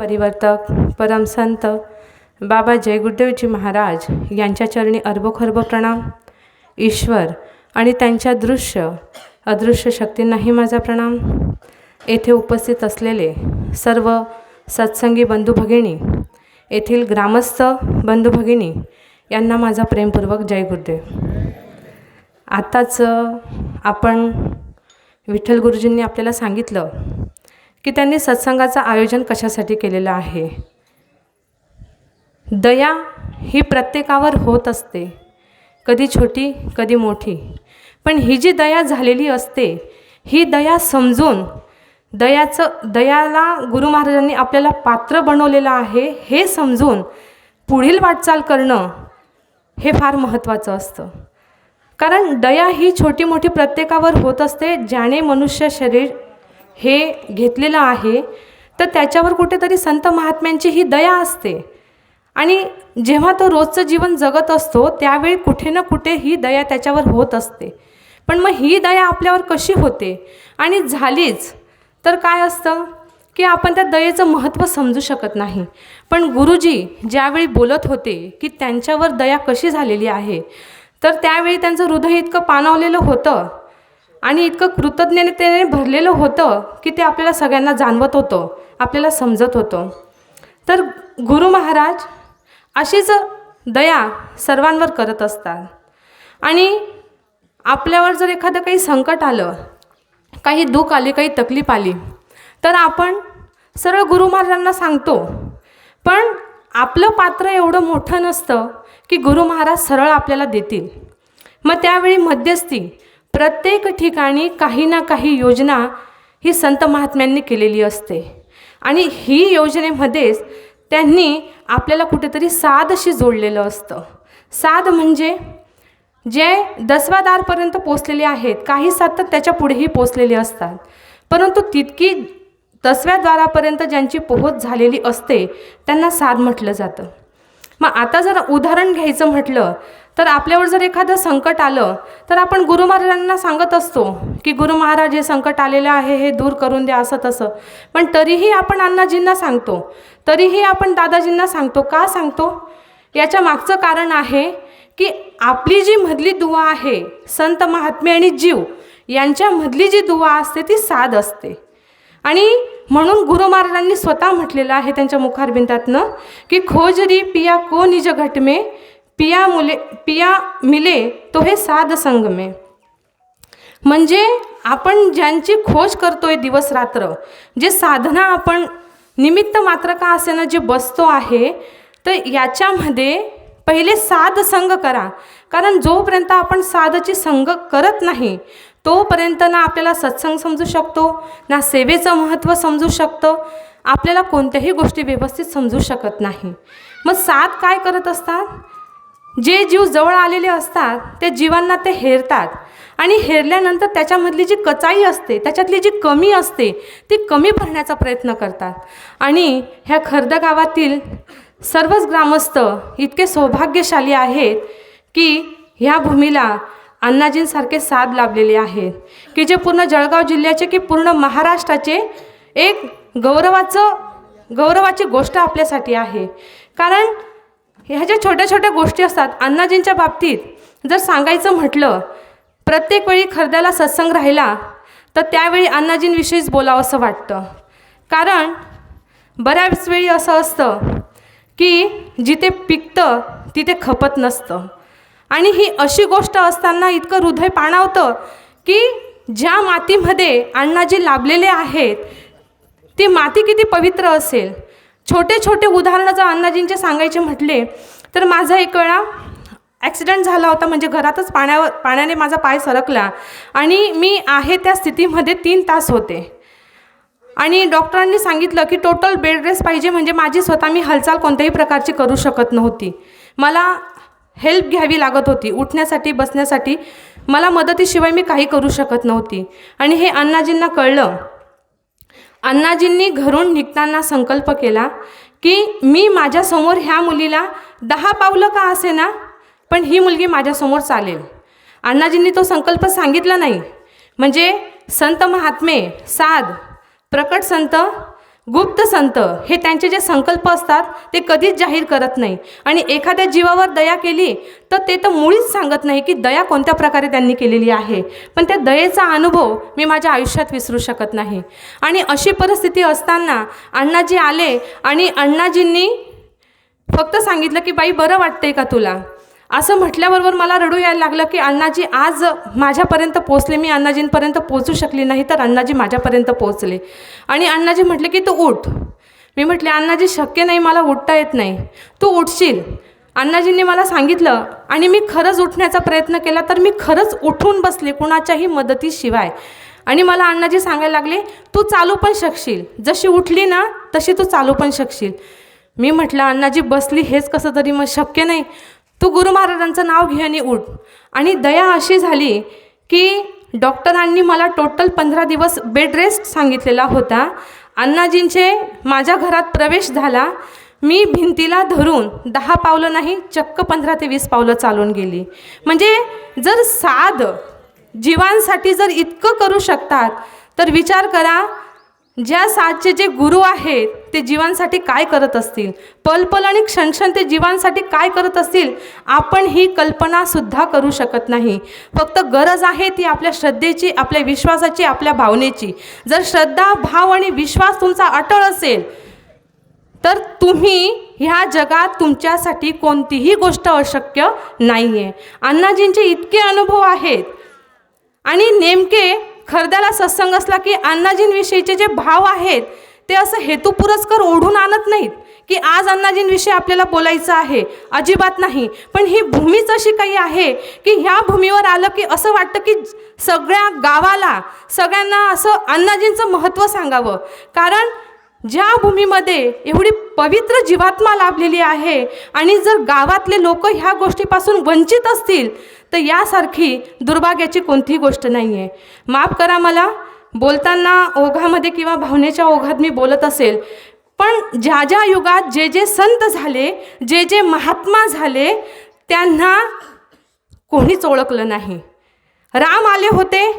परिवर्तक परमसंत बाबा जयगुरुदेवजी महाराज यांच्या चरणी अर्भखर्भ प्रणाम. ईश्वर आणि त्यांच्या दृश्य अदृश्य शक्तींनाही माझा प्रणाम. येथे उपस्थित असलेले सर्व सत्संगी बंधू भगिनी येथील ग्रामस्थ बंधू भगिनी यांना माझा प्रेमपूर्वक जय गुरुदेव. आत्ताच आपण विठ्ठल गुरुजींनी आपल्याला सांगितलं की त्यांनी सत्संगाचं आयोजन कशासाठी केलेलं आहे? दया ही प्रत्येकावर होत असते. कधी छोटी कधी मोठी. पण ही जी दया झालेली असते ही दया समजून दयाचं दयाला गुरु महाराजांनी आपल्याला पात्र बनवलेलं आहे हे समजून पुढील वाटचाल करणं हे फार महत्त्वाचं असतं. कारण दया ही छोटी मोठी प्रत्येकावर होत असते ज्याने मनुष्य शरीर हे घेतलेलं आहे तर त्याच्यावर कुठेतरी संत महात्म्यांची ही दया असते. आणि जेव्हा तो रोजचं जीवन जगत असतो त्यावेळी कुठे ना कुठे ही दया त्याच्यावर होत असते. पण मग ही दया आपल्यावर कशी होते? आणि झालीच तर काय असतं? की आपण त्या दयेचं महत्त्व समजू शकत नाही. पण गुरुजी ज्यावेळी बोलत होते की त्यांच्यावर दया कशी झालेली आहे तर त्यावेळी त्यांचं हृदय इतकं पाणावलेलं होतं आणि इतकं कृतज्ञतेने भरलेलं होतं की ते आपल्याला सगळ्यांना जाणवत होतं आपल्याला समजत होतं. तर गुरु महाराज अशीच दया सर्वांवर करत असतात. आणि आपल्यावर जर एखादं काही संकट आलं काही दुःख आले काही तकलीफ आली तर आपण सरळ गुरु महाराजांना सांगतो. पण आपलं पात्र एवढं मोठं नसतं की गुरु महाराज सरळ आपल्याला देतील. मग त्यावेळी मध्यस्थी प्रत्येक ठिकाणी काही ना काही योजना ही संत महात्म्यांनी केलेली असते. आणि ही योजनेमध्येच त्यांनी आपल्याला कुठेतरी साधशी जोडलेलं असतं. साध म्हणजे जे दसवादारपर्यंत पोचलेले आहेत काही साथ तर त्याच्या पुढेही पोचलेले असतात. परंतु तितकी दसव्याद्वारापर्यंत ज्यांची पोहोच झालेली असते त्यांना साध म्हटलं जातं. मग आता जर उदाहरण घ्यायचं म्हटलं तर आपल्यावर जर एखादं संकट आलं तर आपण गुरु महाराजांना सांगत असतो की गुरु महाराज हे संकट आलेलं आहे हे दूर करून द्या असं तसं. पण तरीही आपण अण्णाजींना सांगतो. तरीही आपण दादाजींना सांगतो. का सांगतो? याच्या मागचं कारण आहे की आपली जी मधली दुवा आहे संत महात्मे आणि जीव यांच्यामधली जी दुवा असते ती साध असते. आणि म्हणून गुरु महाराजांनी स्वतः म्हटलेलं आहे त्यांच्या मुखारबिंदातनं की खोजरी पिया को निज घटमे पिया मुले पिया मिले तो हे साध संगमे म्हणजे आपण ज्यांची खोज करतोय दिवस रात्र जे साधना आपण निमित्त मात्र का असेना जे बसतो आहे तर याच्यामध्ये पहिले साध संग करा. कारण जोपर्यंत आपण साधची संग करत नाही तोपर्यंत ना आपल्याला सत्संग समजू शकतो ना सेवेचं महत्त्व समजू शकतं आपल्याला कोणत्याही गोष्टी व्यवस्थित समजू शकत नाही. मग साध काय करत असतात? जे जीव जवळ आलेले असतात त्या जीवांना ते हेरतात. आणि हेरल्यानंतर त्याच्यामधली जी कचाई असते त्याच्यातली जी कमी असते ती कमी भरण्याचा प्रयत्न करतात. आणि ह्या खर्द गावातील सर्वच ग्रामस्थ इतके सौभाग्यशाली आहेत की ह्या भूमीला अण्णाजींसारखे साथ लाभलेले आहेत. की जे पूर्ण जळगाव जिल्ह्याचे की पूर्ण महाराष्ट्राचे एक गौरवाचं गौरवाची गोष्ट आपल्यासाठी आहे. कारण ह्या ज्या छोट्या छोट्या गोष्टी असतात अण्णाजींच्या बाबतीत जर सांगायचं म्हटलं प्रत्येक वेळी खर्द्याला सत्संग राहिला तर त्यावेळी अण्णाजींविषयीच बोलावं असं वाटतं. कारण बऱ्याच वेळी असं असतं की जिथे पिकतं तिथे खपत नसतं. आणि ही अशी गोष्ट असताना इतकं हृदय पाणावतं की ज्या मातीमध्ये अण्णाजी लाभलेले आहेत ती माती किती पवित्र असेल? छोटे छोटे उदाहरणं जर अण्णाजींचे सांगायचे म्हटले तर माझा एक वेळा ॲक्सिडेंट झाला होता म्हणजे घरातच पाण्यावर पाण्याने माझा पाय सरकला आणि मी आहे त्या स्थितीमध्ये तीन तास होते. आणि डॉक्टरांनी सांगितलं की टोटल बेड रेस्ट पाहिजे म्हणजे माझी स्वतः मी हालचाल कोणत्याही प्रकारची करू शकत नव्हती. मला हेल्प घ्यावी लागत होती उठण्यासाठी बसण्यासाठी. मला मदतीशिवाय मी काही करू शकत नव्हती. आणि हे अण्णाजींना कळलं. अण्णाजींनी घरून निघताना संकल्प केला की मी माझ्यासमोर ह्या मुलीला दहा पावलं का असे ना? पण ही मुलगी माझ्यासमोर चालेल. अण्णाजींनी तो संकल्प सांगितला नाही. म्हणजे संत महात्मे साध प्रकट संत गुप्त संत हे त्यांचे जे संकल्प असतात ते कधीच जाहीर करत नाही. आणि एखाद्या जीवावर दया केली तर ते तर मुळीच सांगत नाही की दया कोणत्या प्रकारे त्यांनी केलेली आहे. पण त्या दयेचा अनुभव मी माझ्या आयुष्यात विसरू शकत नाही. आणि अशी परिस्थिती असताना अण्णाजी आले आणि अण्णाजींनी फक्त सांगितलं की बाई बरं वाटतंय का तुला? असं म्हटल्याबरोबर मला रडू यायला लागलं की अण्णाजी आज माझ्यापर्यंत पोचले मी अण्णाजींपर्यंत पोचू शकली नाही तर अण्णाजी माझ्यापर्यंत पोचले आणि अण्णाजी म्हटले की तू उठ. मी म्हटले अण्णाजी शक्य नाही मला उठता येत नाही. तू उठशील. अण्णाजींनी मला सांगितलं आणि मी खरंच उठण्याचा प्रयत्न केला तर मी खरंच उठून बसले कुणाच्याही मदतीशिवाय. आणि मला अण्णाजी सांगायला लागले तू चालू पण शकशील. जशी उठली ना तशी तू चालू पण शकशील. मी म्हटलं अण्णाजी बसली हेच कसं तरी मग शक्य नाही. तू गुरु महाराजांचं नाव घे आणि उठ. आणि दया अशी झाली की डॉक्टरांनी मला टोटल पंधरा दिवस बेड रेस्ट सांगितलेला होता. अण्णाजींचे माझ्या घरात प्रवेश झाला. मी भिंतीला धरून दहा पावलं नाही चक्क पंधरा ते वीस पावलं चालून गेली. म्हणजे जर साध जीवांसाठी जर इतकं करू शकतात तर विचार करा ज्या साथचे जे गुरु आहेत ते जीवांसाठी काय करत असतील? पलपल आणि क्षणक्षण ते जीवांसाठी काय करत असतील? आपण ही कल्पनासुद्धा करू शकत नाही. फक्त गरज आहे ती आपल्या श्रद्धेची आपल्या विश्वासाची आपल्या भावनेची. जर श्रद्धा भाव आणि विश्वास तुमचा अटळ असेल तर तुम्ही ह्या जगात तुमच्यासाठी कोणतीही गोष्ट अशक्य नाही आहे अण्णाजींचे इतके अनुभव आहेत. आणि नेमके खरद्याला सत्संग असला की अण्णाजींविषयीचे जे भाव आहेत ते असं हेतुपुरस्कर ओढून आणत नाहीत की आज अण्णाजींविषयी आपल्याला बोलायचं आहे. अजिबात नाही. पण ही भूमीच अशी काही आहे की ह्या भूमीवर आलं की असं वाटतं की सगळ्या गावाला सगळ्यांना असं अण्णाजींचं महत्त्व सांगावं. कारण ज्या भूमीमध्ये एवढी पवित्र जीवात्मा लाभलेली आहे आणि जर गावातले लोक ह्या गोष्टीपासून वंचित असतील तर यासारखी दुर्भाग्याची कोणतीही गोष्ट नाही आहे माफ करा मला बोलताना ओघामध्ये किंवा भावनेच्या ओघात मी बोलत असेल पण ज्या ज्या युगात जे जे संत झाले जे जे महात्मा झाले त्यांना कोणीच ओळखलं नाही. राम आले होते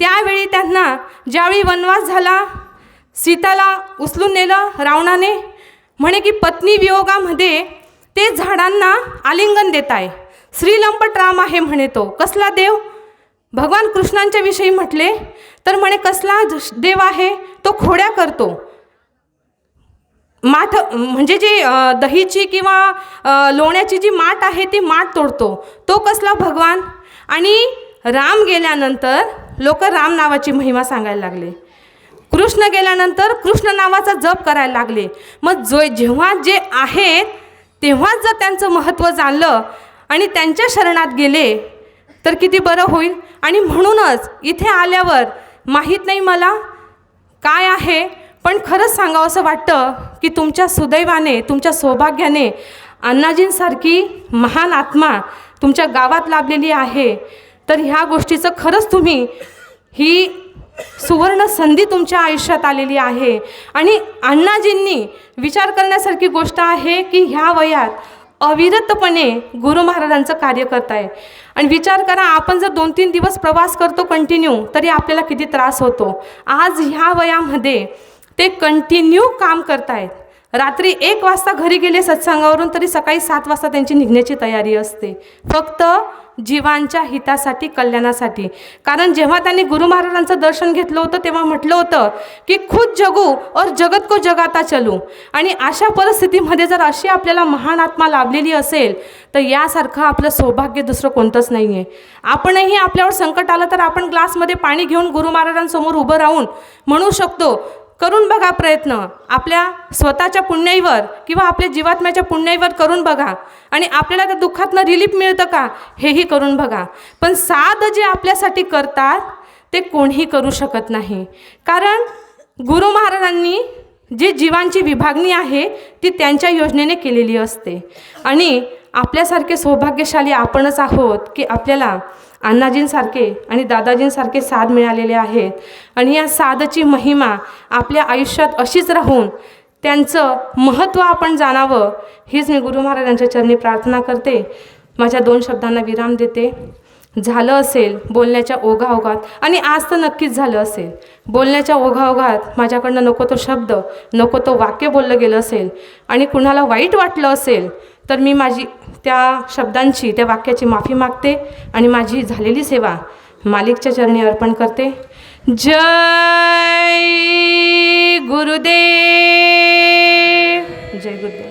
त्यावेळी त्यांना ज्यावेळी वनवास झाला सीताला उचलून नेलं रावणाने. म्हणे की पत्नी वियोगामध्ये ते झाडांना आलिंगन देत आहे श्रीलंपट राम आहे म्हणे तो. कसला देव? भगवान कृष्णांच्या विषयी म्हटले. तर म्हणे कसला देव आहे? तो खोड्या करतो. माठ म्हणजे जी दहीची किंवा लोण्याची जी माठ आहे ती माठ तोडतो. तो कसला भगवान? आणि राम गेल्यानंतर लोक राम नावाची महिमा सांगायला लागले. कृष्ण गेल्यानंतर कृष्ण नावाचा जप करायला लागले. मग जो जेव्हा जे आहेत तेव्हाच जर त्यांचं महत्त्व जाणलं आणि त्यांच्या शरणात गेले तर किती बरं होईल? आणि म्हणूनच इथे आल्यावर माहीत नाही मला काय आहे पण खरंच सांगावं असं वाटतं की तुमच्या सुदैवाने तुमच्या सौभाग्याने अण्णाजींसारखी महान आत्मा तुमच्या गावात लाभलेली आहे. तर ह्या गोष्टीचं खरंच तुम्ही ही सुवर्ण संधी तुमच्या आयुष्यात आलेली आहे. आणि अण्णाजींनी विचार करण्यासारखी गोष्ट आहे की ह्या वयात अविरतपणे गुरु महाराजांचं कार्य करताय. आणि विचार करा आपण जर दोन तीन दिवस प्रवास करतो कंटिन्यू तरी आपल्याला किती त्रास होतो. आज ह्या वयामध्ये ते कंटिन्यू काम करतायत. रात्री एक वाजता घरी गेले सत्संगावरून तरी सकाळी सात वाजता त्यांची निघण्याची तयारी असते. फक्त जीवांच्या हितासाठी कल्याणासाठी. कारण जेव्हा त्यांनी गुरु महाराजांचं दर्शन घेतलं होतं तेव्हा म्हटलं होतं की खुद जगू और जगत को जगाता चलू. आणि अशा परिस्थितीमध्ये जर अशी आपल्याला महान आत्मा लाभलेली असेल तर यासारखं आपलं सौभाग्य दुसरं कोणतंच नाही आहे आपणही आपल्यावर संकट आलं तर आपण ग्लासमध्ये पाणी घेऊन गुरु महाराजांसमोर उभं राहून म्हणू शकतो करून बघा प्रयत्न. आपल्या स्वतःच्या पुण्याईवर किंवा आपल्या जीवात्म्याच्या पुण्याईवर करून बघा. आणि आपल्याला त्या दुःखातनं रिलीफ मिळतं का? हेही करून बघा. पण साध जे आपल्यासाठी करतात ते कोणीही करू शकत नाही. कारण गुरु महाराजांनी जी जीवांची विभागणी आहे ती त्यांच्या योजनेने केलेली असते. आणि आपल्यासारखे सौभाग्यशाली आपणच आहोत की आपल्याला अण्णाजींसारखे आणि दादाजींसारखे साध मिळालेले आहेत. आणि या साधची महिमा आपल्या आयुष्यात अशीच राहून त्यांचं महत्त्व आपण जाणावं हीच मी गुरु महाराजांच्या चरणी प्रार्थना करते. माझ्या दोन शब्दांना विराम देते. झालं असेल बोलण्याच्या ओघाओघात आणि आज तर नक्कीच झालं असेल. बोलण्याच्या ओघाओघात माझ्याकडनं नको तो शब्द नको तो वाक्य बोललं गेलं असेल. आणि कुणाला वाईट वाटलं असेल तर मी माझी त्या शब्दांची त्या वाक्याची माफी मागते आणि माझी झालेली सेवा मालिकच्या चरणी अर्पण करते. जय गुरुदेव. जय गुरुदेव.